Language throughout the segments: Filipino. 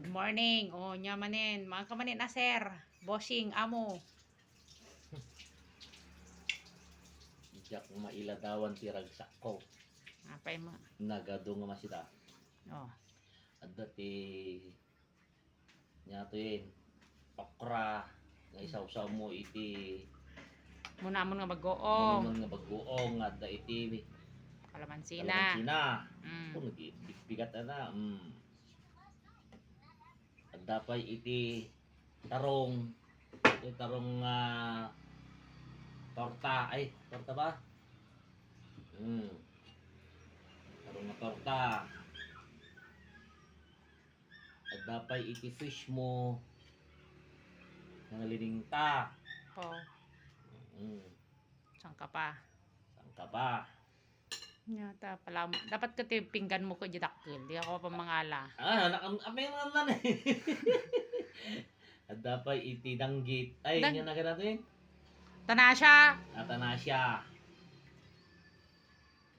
Good morning. O, nya manin. Mga kamanin na, sir. Bossing, amo. Jak mailadawan ti ragsak ko. Apay mo. Nagado nga masita. O. At dati nya to yun. Okra. Nga isaw-saw mo iti Muna mo nga mag-goong. Ano nga baguong at da iti Kalamansi na. na. Mm. Kung nagbigat na. Mm. At dapay iti tarong iti tarong ah, torta ay torta ba? Mm. Tarong na torta. At dapay iti fish mo nangalining ta. O. Mm. Saan ka pa? Saan ka ba? Yata pala. Dapat ti pinggan mo ko didakil. Di ako pa mangala. Ah, nakam apay mga nan eh. At dapat iti danggit. Ay, Dang- yan na natin. Tanasha! At na siya.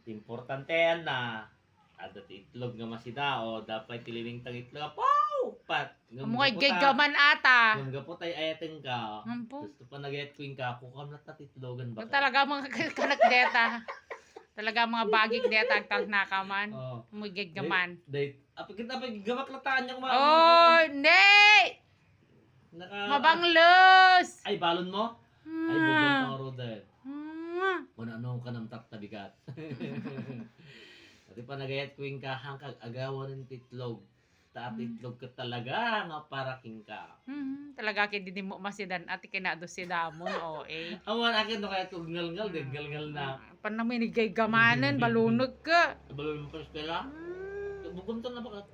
Importante yan na. At at itlog nga masida o dapat tililing tang itlog. Pow! Pat! Mukha gay gaman ata. Yung gapot ay ayatin ka. Ampo. Gusto pa nag-get queen ka. Kukam na tatitlogan ba talaga mga kanak deta. Talaga mga bagig deta ang tag nakaman. Oh. Umigig gaman. Date. Apag kita pa gamak lataan niya kumain. Oh, hindi! Naka... Mabanglos! Ay, balon mo? Ay, bubong Hmm. tang roda. Hmm. Kung ano ka ng tap tabigat. At pa nagayat ko yung kahang kag agawan ng titlog. Ta titlog ka talaga nga para king ka. Hmm, talaga kay di mo masidan at kinado si damon o eh. Awan akin no kaya tug ngal-ngal din ngal-ngal na. Panamimigay gamanan, balunod ka. Balon mo pa stela. Hmm. Bugom to na ba?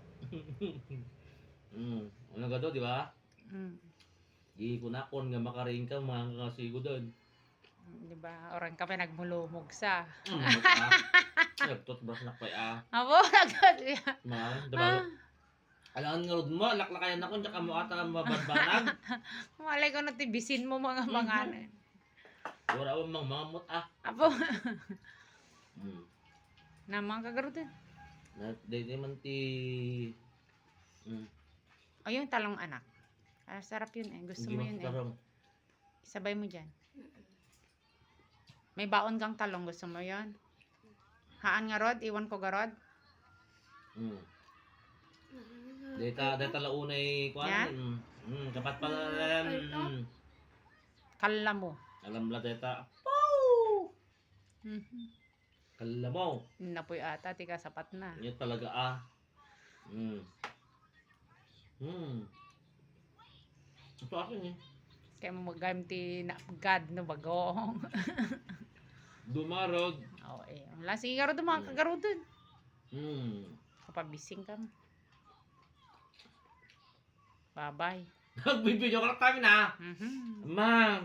Hmm, ano ka to, di ba? Hmm. Di ko na kon nga makaring ka mga kasigo doon. Di ba? Orang ka pa nagmulumog sa. Baka. Nagtot bras na pa ah. Abo, siya. Mga, diba? Alangan nga rod mo, laklakayan ako, tsaka mo ata mabadbanag. Malay ko na tibisin mo mga mga ano. Wala akong mga mamot ah. Apo, Hmm. naman kagaro din. Na, di di man ti... Hmm. O yung talong anak. Ah, sarap yun eh. Gusto mo yun eh. masarap. Sabay mo dyan. May baon kang talong. Gusto mo yun? Haan nga rod? Iwan ko garod? Hmm. Data, data launay kuan. Yan? Hmm. Hmm, kapat pala. Hmm. Kala mo. Alam la data. Mhm. Kala mo. Napoy ata. Tika sapat na. Yan talaga ah. Hmm. Hmm. Ito akin eh. Kaya mo magamti na God no bagong. Dumarog. Oo eh. Wala sige garo mga kagaro doon. Hmm. Kapabising ka mo. Bye-bye. Nagbibideo ka lang kami na. Mhm. Ma'am.